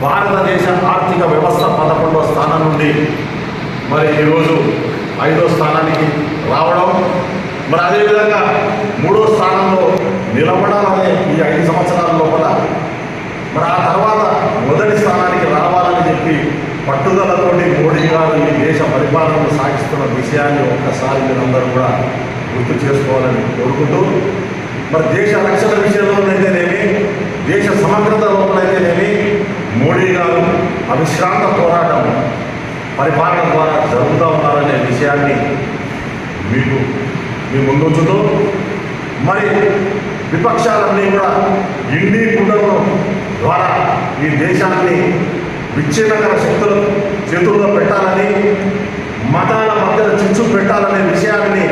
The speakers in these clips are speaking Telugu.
భారతదేశ ఆర్థిక వ్యవస్థ పదకొండవ స్థానం నుండి మరి ఈరోజు ఐదో స్థానానికి రావడం. మరి అదేవిధంగా మూడో స్థానంలో నిలబడాలనే ఈ ఐదు సంవత్సరాల లోపల మరి ఆ తర్వాత మొదటి స్థానానికి రావాలని చెప్పి పట్టుదలతోటి మోడీ గారు ఈ దేశ పరిపాలనను సాగిస్తున్న విషయాన్ని ఒక్కసారి మీరందరూ కూడా గుర్తు చేసుకోవాలని కోరుకుంటూ మరి దేశ రక్షణ విషయంలోనైతేనేమి దేశ సమగ్రత లోపలైతేనేమి మోడీ గారు అవిశ్రాంత పోరాటం పరిపాలన ద్వారా జరుగుతూ ఉన్నారనే విషయాన్ని మీకు మీ ముందుంచుతూ మరి విపక్షాలన్నీ కూడా ఇండి కుటుంబం ద్వారా ఈ దేశాన్ని విచ్ఛిన్నకర శక్తుల చేతుల్లో పెట్టాలని మతాల మధ్యలో చిచ్చు పెట్టాలనే విషయాన్ని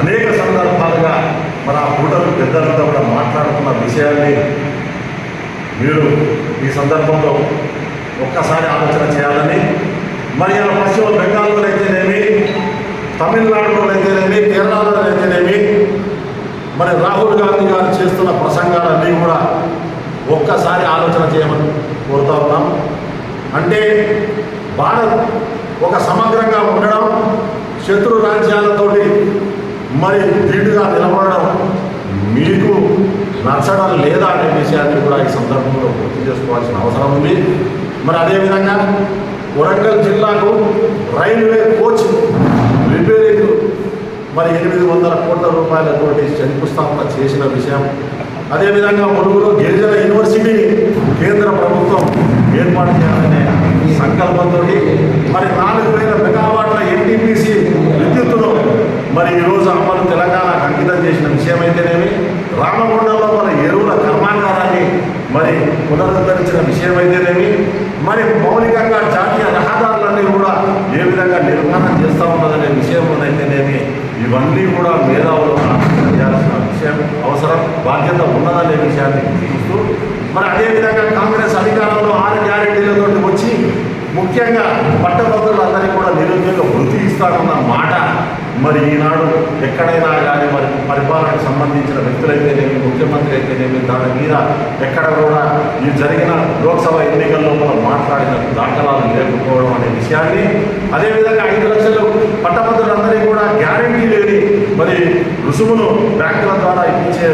అనేక సందర్భాలుగా మన కూటమి పెద్దలతో కూడా మాట్లాడుతున్న విషయాన్ని మీరు ఈ సందర్భంలో ఒక్కసారి ఆలోచన చేయాలని మరి ఆ పశ్చిమ బెంగాల్లో అయితేనేమి తమిళనాడులో అయితేనేమి కేరళలో అయితేనేమి మరి రాహుల్ గాంధీ గారు చేస్తున్న ప్రసంగాలన్నీ కూడా ఒక్కసారి ఆలోచన చేయమని కోరుతా ఉన్నాం. అంటే భారత్ ఒక సమగ్రంగా ఉండడం శత్రు రాజ్యాలతోటి మరి ధీటుగా నిలబడడం నచ్చడం లేదా అనే విషయాన్ని కూడా ఈ సందర్భంలో గుర్తు చేసుకోవాల్సిన అవసరం ఉంది. మరి అదేవిధంగా వరంగల్ జిల్లాకు రైల్వే కోచ్ రిపేరింగ్ మరి ఎనిమిది వందల కోట్ల రూపాయలతోటి శంకుస్థాపన చేసిన విషయం. అదేవిధంగా ములుగులో గిరిజన యూనివర్సిటీని కేంద్ర ప్రభుత్వం ఏర్పాటు చేయాలనే సంకల్పంతో మరి నాలుగు వేల మెగావాట్ల ఎన్టీపీసీ విద్యుత్తును మరి ఈరోజు అమలు తెలంగాణకు అంకితం చేసిన విషయం అయితేనేమి రామగుండంలో మన ఎరువుల కర్మాగారాన్ని మరి పునరుద్ధరించిన విషయం అయితేనేమి మరి మౌలికంగా జాతీయ రహదారులన్నీ కూడా ఏ విధంగా నిర్మాణం చేస్తూ ఉన్నదనే విషయంలోనైతేనేమి ఇవన్నీ కూడా మేధావులు చేయాల్సిన విషయం అవసరం బాధ్యత ఉన్నదనే విషయాన్ని చూస్తూ మరి అదేవిధంగా కాంగ్రెస్ అధికారం ముఖ్యంగా పట్టభద్రులందరికీ కూడా నిరుద్యోగ వృత్తి ఇస్తారన్న మాట మరి ఈనాడు ఎక్కడైనా కానీ మరి పరిపాలనకు సంబంధించిన వ్యక్తులైతేనేమి ముఖ్యమంత్రి అయితేనేమి దాని మీద ఎక్కడ కూడా ఈ జరిగిన లోక్సభ ఎన్నికల్లో మనం మాట్లాడిన దాఖలాలు లేకపోవడం అనే విషయాన్ని అదేవిధంగా ఐదు లక్షలు పట్టభద్రులందరికీ కూడా గ్యారంటీ లేని మరి రుసుమును బ్యాంకుల ద్వారా ఇప్పించే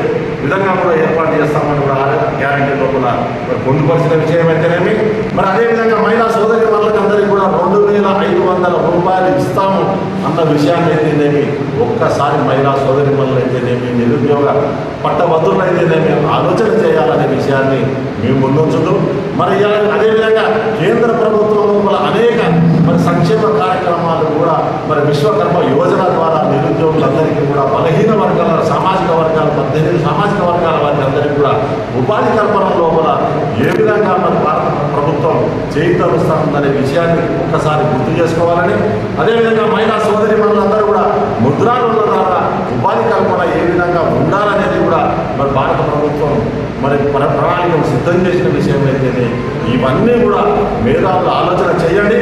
విధంగా కూడా ఏర్పాటు చేస్తామని కూడా గ్యారంటీ లోపల మరి పొందుపరిచిన విషయం అయితేనేమి. మరి అదేవిధంగా మహిళా సోదరి వాళ్ళకి అందరికీ కూడా రెండు వేల ఐదు వందల రూపాయలు ఇస్తాము అన్న విషయాన్ని అయితేనేమి ఒక్కసారి మహిళా సోదరి మనులు అయితేనేమి నిరుద్యోగ పట్టభద్రులు అయితేనేమి ఆలోచన చేయాలనే విషయాన్ని మేము ముందుంచుతూ మరి ఇలా అదేవిధంగా కేంద్ర ప్రభుత్వం లోపల అనేక మరి సంక్షేమ కార్యక్రమాలు కూడా మరి విశ్వకర్మ యోజన ద్వారా ఉద్యోగులందరికీ కూడా బలహీన వర్గాల సామాజిక వర్గాల పద్దెనిమిది సామాజిక వర్గాల వారికి అందరికీ కూడా ఉపాధి కల్పన లోపల ఏ విధంగా మన భారత ప్రభుత్వం చేయితరుస్తుందనే విషయాన్ని ఒక్కసారి గుర్తు చేసుకోవాలని అదేవిధంగా మహిళా సోదరి మనులందరూ కూడా ముద్రా లోన్ల ద్వారా ఉపాధి కల్పన ఏ విధంగా ఉండాలనేది కూడా మరి భారత ప్రభుత్వం మరి మన ప్రణాళికను సిద్ధం చేసిన విషయం అయితేనే ఇవన్నీ కూడా మేధావులు ఆలోచన చేయండి.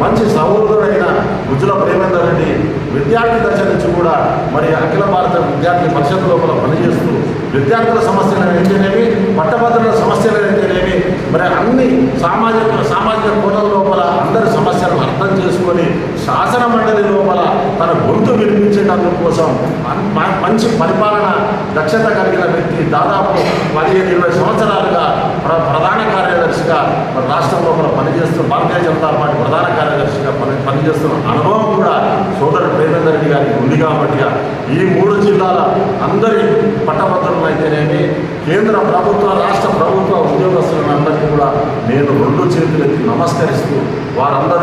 మంచి సహోదరుడైన గుజ్జుల ప్రేమేందర్ రెడ్డి విద్యార్థి దశ నుంచి కూడా మరి అఖిల భారత విద్యార్థి పరిషత్ లోపల పనిచేస్తూ విద్యార్థుల సమస్యలు అయితేనేమి పట్టభద్రుల సమస్యలు అయితేనేమి మరి అన్ని సామాజిక సామాజిక కోణాల లోపల అందరి సమస్యలను అర్థం చేసుకొని శాసన మండలి లోపల తన గొంతు వినిపించేటందుకు కోసం మంచి పరిపాలన దక్షత కలిగిన వ్యక్తి దాదాపు పదిహేను ఇరవై సంవత్సరాలుగా ప్ర ప్రధాన కార్యదర్శిగా మన రాష్ట్రంలో కూడా పనిచేస్తున్న భారతీయ జనతా పార్టీ ప్రధాన కార్యదర్శిగా పని పనిచేస్తున్న అనుభవం కూడా సోదరుడు ప్రేమేందర్ రెడ్డి గారికి ఉంది కాబట్టి ఈ మూడు జిల్లాల అందరి పట్టభద్రులు అయితేనేమి కేంద్ర ప్రభుత్వ రాష్ట్ర ప్రభుత్వ ఉద్యోగస్తులందరికీ కూడా నేను రెండు చేతులెత్తి నమస్కరిస్తూ వారందరూ